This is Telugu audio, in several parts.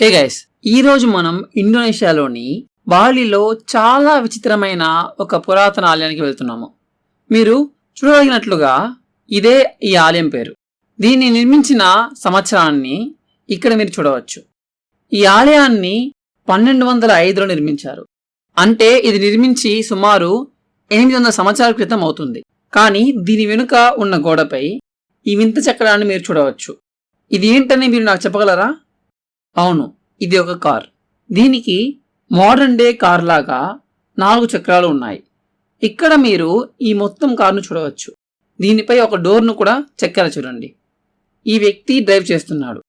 హే గైస్ ఈరోజు మనం ఇండోనేషియాలోని బాలిలో చాలా విచిత్రమైన ఒక పురాతన ఆలయానికి వెళ్తున్నాము. మీరు చూడగలిగినట్లుగా ఇదే ఈ ఆలయం పేరు. దీన్ని నిర్మించిన సంవత్సరాన్ని ఇక్కడ మీరు చూడవచ్చు. ఈ ఆలయాన్ని పన్నెండు వందల ఐదులో నిర్మించారు. అంటే ఇది నిర్మించి సుమారు ఎనిమిది వందల సంవత్సరాల క్రితం అవుతుంది. కానీ దీని వెనుక ఉన్న గోడపై ఈ వింత చక్రాన్ని మీరు చూడవచ్చు. ఇది ఏంటని మీరు నాకు చెప్పగలరా? అవును ఇది ఒక కార్. దీనికి మోడర్న్ డే కార్ లాగా నాలుగు చక్రాలు ఉన్నాయి. ఇక్కడ మీరు ఈ మొత్తం కారును చూడవచ్చు. దీనిపై ఒక డోర్ను కూడా చెక్కారు చూడండి. ఈ వ్యక్తి డ్రైవ్ చేస్తున్నాడు.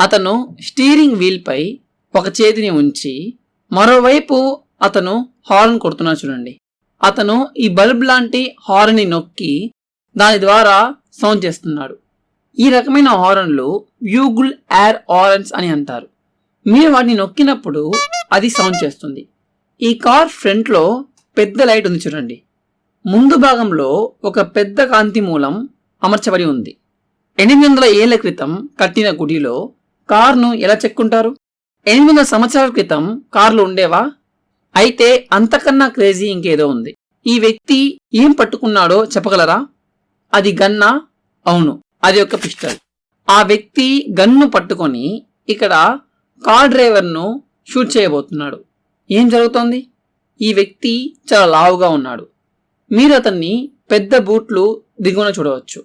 అతను స్టీరింగ్ వీల్పై ఒక చేతిని ఉంచి మరోవైపు అతను హార్న్ కొడుతున్నాడు చూడండి. అతను ఈ బల్బ్ లాంటి హార్న్ని నొక్కి దాని ద్వారా సౌండ్ చేస్తున్నాడు. ఈ రకమైన హారన్లు బ్యూగుల్ ఎయిర్ హారన్స్ అని అంటారు. మీరు వాటిని నొక్కినప్పుడు అది సౌండ్ చేస్తుంది. ఈ కార్ ఫ్రంట్లో పెద్ద లైట్ ఉంది చూడండి. ముందు భాగంలో ఒక పెద్ద కాంతి మూలం అమర్చబడి ఉంది. ఎనిమిది వందల ఏళ్ళ క్రితం కట్టిన గుడిలో కార్ను ఎలా చెక్కుంటారు? ఎనిమిది వందల సంవత్సరాల క్రితం కార్లు ఉండేవా? అయితే అంతకన్నా క్రేజీ ఇంకేదో ఉంది. ఈ వ్యక్తి ఏం పట్టుకున్నాడో చెప్పగలరా? అది గన్నా? అవును. అది ఒక పిస్టల్. ఆ వ్యక్తి గన్ను పట్టుకొని ఇక్కడ కార్ డ్రైవర్ను షూట్ చేయబోతున్నాడు. ఏం జరుగుతోంది? ఈ వ్యక్తి చాలా లావుగా ఉన్నాడు. మీరు అతన్ని పెద్ద బూట్లు దిగువన చూడవచ్చు.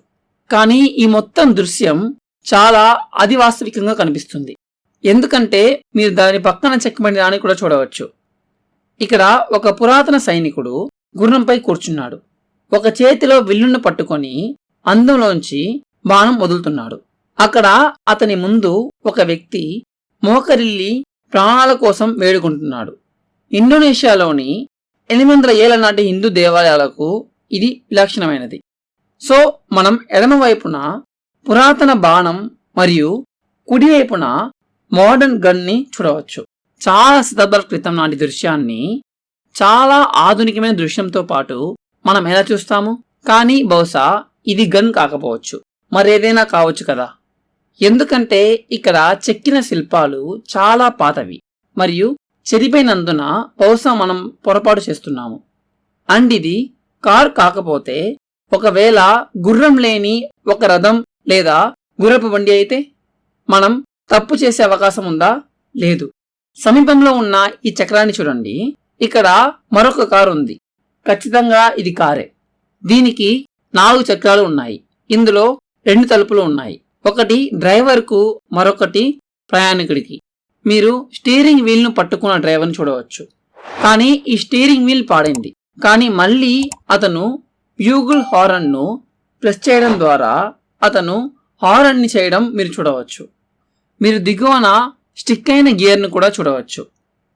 కానీ ఈ మొత్తం దృశ్యం చాలా అధివాస్తవికంగా కనిపిస్తుంది. ఎందుకంటే మీరు దాని పక్కన చెక్కబడిన దాన్ని కూడా చూడవచ్చు. ఇక్కడ ఒక పురాతన సైనికుడు గుర్రంపై కూర్చున్నాడు. ఒక చేతిలో విల్లును పట్టుకొని అందంలోంచి బాణం వదులుతున్నాడు. అక్కడ అతని ముందు ఒక వ్యక్తి మోకరిల్లి ప్రాణాల కోసం వేడుకుంటున్నాడు. ఇండోనేషియాలోని ఎనిమిది వందల ఏళ్ళ నాటి హిందూ దేవాలయాలకు ఇది విలక్షణమైనది. సో మనం ఎడమ వైపున పురాతన బాణం మరియు కుడివైపున మోడర్న్ గన్ని చూడవచ్చు. చాలా శతాబ్దాల క్రితం నాటి దృశ్యాన్ని చాలా ఆధునికమైన దృశ్యంతో పాటు మనం ఎలా చూస్తాము? కానీ బహుశా ఇది గన్ కాకపోవచ్చు. మరేదైనా కావచ్చు కదా. ఎందుకంటే ఇక్కడ చెక్కిన శిల్పాలు చాలా పాతవి మరియు చెరిపోయినందున బహుశా మనం పొరపాటు చేస్తున్నాము. అండ్ ఇది కార్ కాకపోతే ఒకవేళ గుర్రం లేని ఒక రథం లేదా గుర్రపు బండి అయితే మనం తప్పు చేసే అవకాశం ఉందా? లేదు. సమీపంలో ఉన్న ఈ చక్రాన్ని చూడండి. ఇక్కడ మరొక కారు ఉంది. ఖచ్చితంగా ఇది కారే. దీనికి నాలుగు చక్రాలు ఉన్నాయి. ఇందులో రెండు తలుపులు ఉన్నాయి. ఒకటి డ్రైవర్కు మరొకటి ప్రయాణికుడికి. మీరు స్టీరింగ్ వీల్ను పట్టుకున్న డ్రైవర్ని చూడవచ్చు. కానీ ఈ స్టీరింగ్ వీల్ పాడైంది. కానీ మళ్ళీ అతను బ్యూగుల్ హారన్ను ప్రెస్ చేయడం ద్వారా అతను హారన్ని చేయడం మీరు చూడవచ్చు. మీరు దిగువన స్టిక్ అయిన గియర్ను కూడా చూడవచ్చు.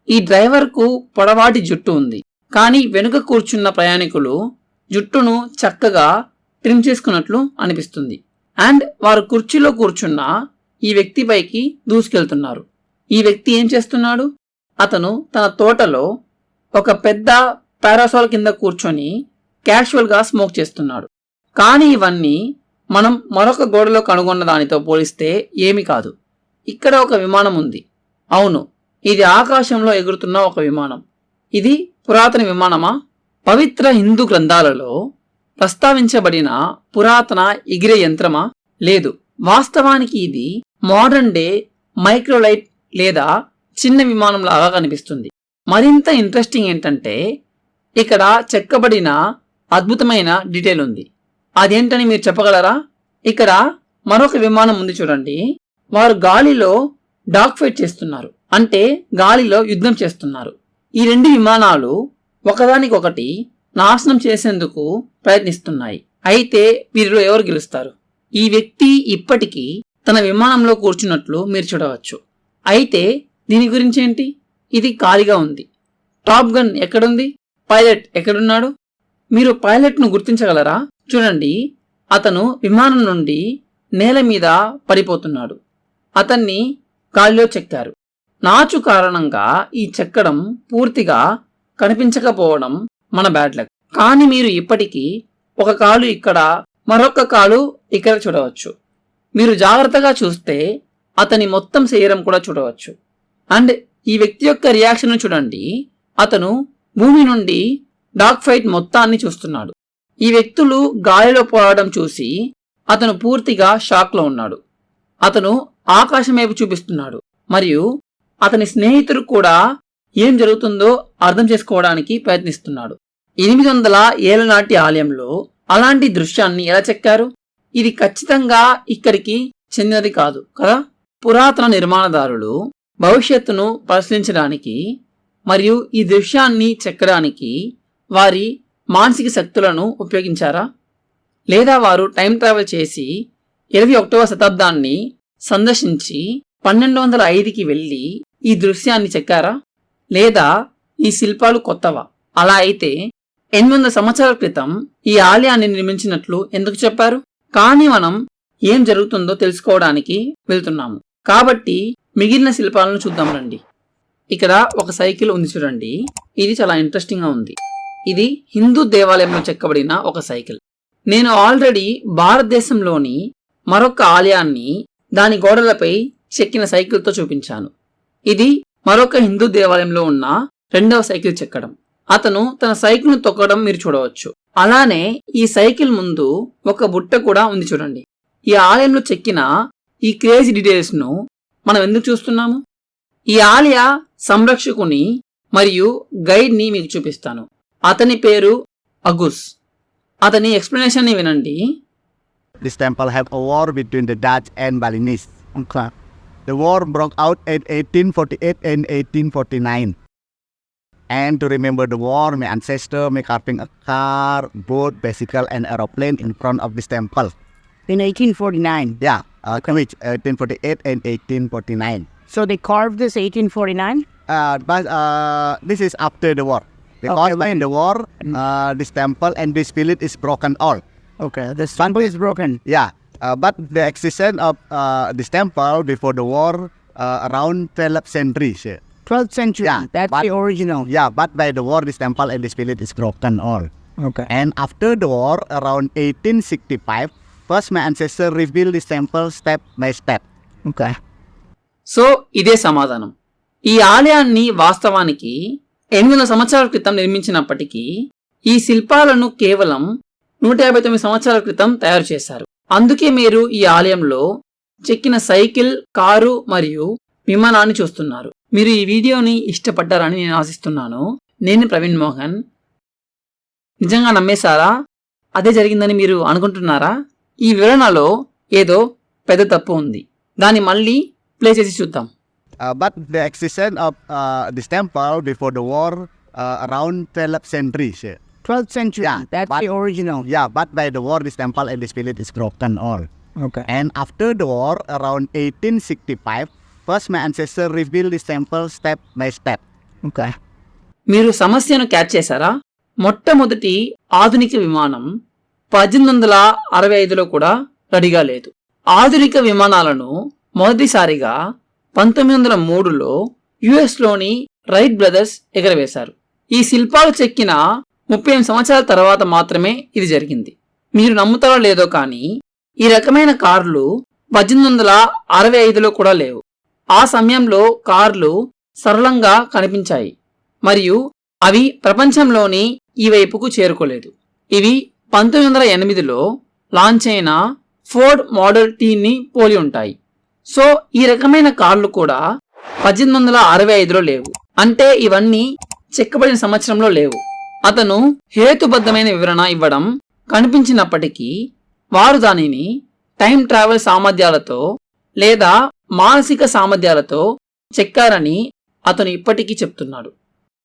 ఈ డ్రైవర్కు పొడవాటి జుట్టు ఉంది. కానీ వెనుక కూర్చున్న ప్రయాణికులు జుట్టును చక్కగా ట్రిమ్ చేసుకున్నట్లు అనిపిస్తుంది. అండ్ వారు కుర్చీలో కూర్చున్న ఈ వ్యక్తిపైకి దూసుకెళ్తున్నారు. ఈ వ్యక్తి ఏం చేస్తున్నాడు? అతను తన తోటలో ఒక పెద్ద పారాసాల్ కింద కూర్చొని క్యాషువల్గా స్మోక్ చేస్తున్నాడు. కానీ ఇవన్నీ మనం మరొక గోడలో కనుగొన్న దానితో పోలిస్తే ఏమి కాదు. ఇక్కడ ఒక విమానం ఉంది. అవును ఇది ఆకాశంలో ఎగురుతున్న ఒక విమానం. ఇది పురాతన విమానమా? పవిత్ర హిందూ గ్రంథాలలో ప్రస్తావించబడిన పురాతన ఎగిరే యంత్రమా? లేదు. వాస్తవానికి ఇది మోడర్న్ డే మైక్రోలైట్ లేదా చిన్న విమానం లాగా కనిపిస్తుంది. మరింత ఇంట్రెస్టింగ్ ఏంటంటే ఇక్కడ చెక్కబడిన అద్భుతమైన డీటెయిల్ ఉంది. అదేంటని మీరు చెప్పగలరా? ఇక్కడ మరొక విమానం ఉంది చూడండి. వారు గాలిలో డాక్ ఫైట్ చేస్తున్నారు. అంటే గాలిలో యుద్ధం చేస్తున్నారు. ఈ రెండు విమానాలు ఒకదానికొకటి నాశనం చేసేందుకు ప్రయత్నిస్తున్నాయి. అయితే వీరిలో ఎవరు గెలుస్తారు? ఈ వ్యక్తి ఇప్పటికీ తన విమానంలో కూర్చున్నట్లు మీరు చూడవచ్చు. అయితే దీని గురించి ఏంటి? ఇది ఖాళీగా ఉంది. టాప్ గన్ ఎక్కడుంది? పైలట్ ఎక్కడున్నాడు? మీరు పైలట్ను గుర్తించగలరా? చూడండి. అతను విమానం నుండి నేల మీద పడిపోతున్నాడు. అతన్ని గాలిలో చెక్కారు. నాచు కారణంగా ఈ చెక్కడం పూర్తిగా కనిపించకపోవడం మన బ్యాడ్ లక్. కానీ మీరు ఇప్పటికీ ఒక కాలు ఇక్కడ మరొక కాలు ఇక్కడ చూడవచ్చు. మీరు జాగ్రత్తగా చూస్తే అతని మొత్తం శరీరం కూడా చూడవచ్చు. అండ్ ఈ వ్యక్తి యొక్క రియాక్షన్ను చూడండి. అతను భూమి నుండి డాగ్ ఫైట్ మొత్తాన్ని చూస్తున్నాడు. ఈ వ్యక్తులు గాలిలో పోరాటం చూసి అతను పూర్తిగా షాక్లో ఉన్నాడు. అతను ఆకాశం వైపు చూపిస్తున్నాడు. మరియు అతని స్నేహితుడు కూడా ఏం జరుగుతుందో అర్థం చేసుకోవడానికి ప్రయత్నిస్తున్నాడు. ఎనిమిది వందల ఏళ్ళ నాటి ఆలయంలో అలాంటి దృశ్యాన్ని ఎలా చెక్కారు? ఇది ఖచ్చితంగా ఇక్కడికి చెందినది కాదు కదా? పురాతన నిర్మాణదారులు భవిష్యత్తును పరిశీలించడానికి మరియు ఈ దృశ్యాన్ని చెక్కడానికి వారి మానసిక శక్తులను ఉపయోగించారా? లేదా వారు టైం ట్రావెల్ చేసి ఇరవై ఒకటవ శతాబ్దాన్ని సందర్శించి పన్నెండు వందల ఐదుకి వెళ్ళి ఈ దృశ్యాన్ని చెక్కారా? లేదా ఈ శిల్పాలు కొత్తవా? అలా అయితే ఎనిమిది వందల సంవత్సరాల క్రితం ఈ ఆలయాన్ని నిర్మించినట్లు ఎందుకు చెప్పారు? కానీ మనం ఏం జరుగుతుందో తెలుసుకోవడానికి వెళ్తున్నాము. కాబట్టి మిగిలిన శిల్పాలను చూద్దాం రండి. ఇక్కడ ఒక సైకిల్ ఉంది చూడండి. ఇది చాలా ఇంట్రెస్టింగ్గా ఉంది. ఇది హిందూ దేవాలయంలో చెక్కబడిన ఒక సైకిల్. నేను ఆల్రెడీ భారతదేశంలోని మరొక ఆలయాన్ని దాని గోడలపై చెక్కిన సైకిల్తో చూపించాను. ఇది మరొక హిందూ దేవాలయంలో ఉన్న రెండవ సైకిల్ చెక్కడం. అతను తన సైకిల్ను తొక్కడం మీరు చూడవచ్చు. అలానే ఈ సైకిల్ ముందు ఒక బుట్ట కూడా ఉంది చూడండి. ఈ ఆలయంలో చెక్కిన ఈ క్రేజీ డీటెయిల్స్ను మనం ఎందుకు చూస్తున్నాము? ఈ ఆలయ సంరక్షకుని మరియు గైడ్ని మీకు చూపిస్తాను. అతని పేరు అగుస్. అతని ఎక్స్ప్లెనేషన్ని వినండి. This temple had a war between the Dutch and Balinese. Okay. The war broke out in 1848 and 1849. And to remember the war, my ancestor may carving a car, boat, bicycle, and aeroplane in front of this temple. In 1849. Yeah, uh, which 1848 and 1849. So they carved this 1849? Uh, but uh, this is after the war. Because Okay, in the war, uh, this temple and this village is broken all. Okay. This temple is broken. Yeah, uh, but the existence of uh, this temple before the war uh, around 12th century. sir. 12th century. Yeah, That's but- the original. Yeah, but by the war, this temple and this village is broken all. Okay. And after the war, around 1865, first my ancestor rebuilt this temple step by step. Okay. So ఇదే సమాధానం ఈ ఆలయాన్ని వాస్తవానికి ఎనిమిది వందల సంవత్సరాల క్రితం నిర్మించినప్పటికీ ఈ శిల్పాలను కేవలం నూట యాభై తొమ్మిది సంవత్సరాల క్రితం తయారు చేశారు అందుకే మీరు ఈ ఆలయంలో చెక్కిన సైకిల్ కారు మరియు విమానాన్ని చూస్తున్నారు. మీరు ఈ వీడియోని ఇష్టపడ్డారని నేను ఆశిస్తున్నాను. నేను ప్రవీణ్ మోహన్. నిజంగా నమ్మేశారా? అదే జరిగిందని మీరు అనుకుంటున్నారా? ఈ వివరణలో ఏదో పెద్ద తప్పు ఉంది. దాన్ని మళ్ళీ ప్లే చేసి చూద్దాం. But the the of this temple before the war around twelve uh, 12th century. sir. 12th century. Yeah, That's but- the original. Yeah, but by the war, this temple and this village is broken all. Okay. And after the war, around 1865, first my ancestor rebuilt this temple step by step. Okay. మీరు సమస్యను క్యాచ్ చేశారా మొట్టమొదటి ఆధునిక విమానం పద్దెనిమిది వందల అరవై ఐదులో కూడా రెడీగా లేదు ఆధునిక విమానాలను మొదటిసారిగా పంతొమ్మిది వందల మూడులో యుఎస్లోని రైట్ బ్రదర్స్ ఎగరవేశారు ఈ శిల్పాలు చెక్కిన ముప్పై ఎనిమిది సంవత్సరాల తర్వాత మాత్రమే ఇది జరిగింది. మీరు నమ్ముతారో లేదో కానీ ఈ రకమైన కార్లు పద్దెనిమిది వందల అరవై ఐదులో కూడా లేవు. ఆ సమయంలో కార్లు సరళంగా కనిపించాయి. మరియు అవి ప్రపంచంలోని ఈ వైపుకు చేరుకోలేదు. ఇవి పంతొమ్మిది వందల ఎనిమిదిలో లాంచ్ అయిన ఫోర్డ్ మోడల్ టీని పోలి ఉంటాయి. సో ఈ రకమైన కార్లు కూడా పద్దెనిమిది వందల అరవై ఐదులో లేవు. అంటే ఇవన్నీ చెక్కబడిన సంవత్సరంలో లేవు. అతను హేతుబద్ధమైన వివరణ ఇవ్వడం కనిపించినప్పటికీ వారు దానిని టైం ట్రావెల్ సామర్థ్యాలతో లేదా మానసిక సామర్థ్యాలతో చెక్కారని అతను ఇప్పటికీ చెప్తున్నాడు.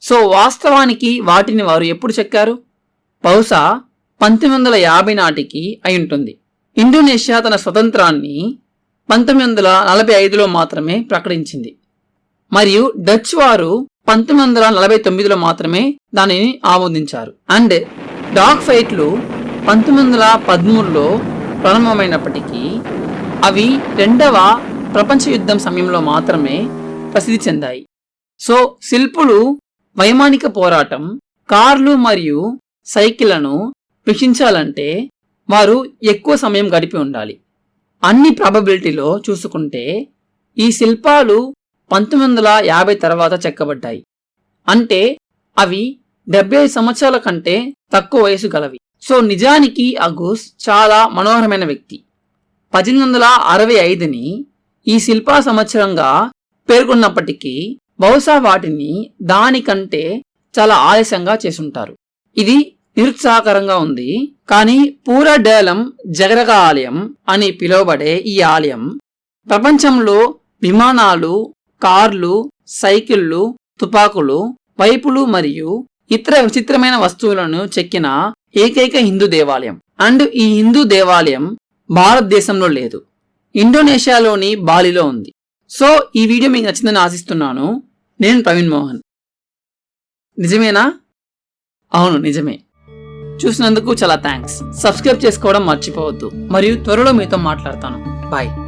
సో వాస్తవానికి వాటిని వారు ఎప్పుడు చెక్కారు? బహుశా పంతొమ్మిది వందల యాభై నాటికి అయి ఉంటుంది. ఇండోనేషియా తన స్వతంత్రాన్ని పంతొమ్మిది వందల నలభై ఐదులో మాత్రమే ప్రకటించింది. మరియు డచ్ వారు పంతొమ్మిది వందల నలభై తొమ్మిదిలో మాత్రమే దానిని ఆమోదించారు. అండ్ డాగ్ ఫైట్లు పంతొమ్మిది వందల పదమూడులో ప్రారంభమైనప్పటికీ అవి రెండవ ప్రపంచ యుద్ధం సమయంలో మాత్రమే ప్రసిద్ధి చెందాయి. సో శిల్పులు వైమానిక పోరాటం కార్లు మరియు సైకిళ్ళను వీక్షించాలంటే వారు ఎక్కువ సమయం గడిపి ఉండాలి. అన్ని ప్రాబబిలిటీలో చూసుకుంటే ఈ శిల్పాలు పంతొమ్మిది వందల యాభై తర్వాత చెక్కబడ్డాయి. అంటే అవి డెబ్బై ఐదు సంవత్సరాల కంటే తక్కువ వయసు గలవి. సో నిజానికి అగూస్ చాలా మనోహరమైన వ్యక్తి. పద్దెనిమిది వందల అరవై ఐదుని ఈ శిల్పా సంవత్సరంగా పేర్కొన్నప్పటికీ బహుశా వాటిని దానికంటే చాలా ఆలస్యంగా చేసుంటారు. ఇది నిరుత్సాహకరంగా ఉంది. కానీ పూరడేలం జగరగ ఆలయం అని పిలువబడే ఈ ఆలయం ప్రపంచంలో విమానాలు కార్లు సైకిళ్ళు తుపాకులు పైపులు మరియు ఇతర విచిత్రమైన వస్తువులను చెక్కిన ఏకైక హిందూ దేవాలయం. అండ్ ఈ హిందూ దేవాలయం భారతదేశంలో లేదు. ఇండోనేషియాలోని బాలిలో ఉంది. సో ఈ వీడియో మీకు నచ్చిందని ఆశిస్తున్నాను. నేను ప్రవీణ్ మోహన్. నిజమేనా? అవును నిజమే. చూసినందుకు చాలా థ్యాంక్స్ సబ్స్క్రైబ్ చేసుకోవడం మర్చిపోవద్దు. మరియు త్వరలో మీతో మాట్లాడతాను. బాయ్.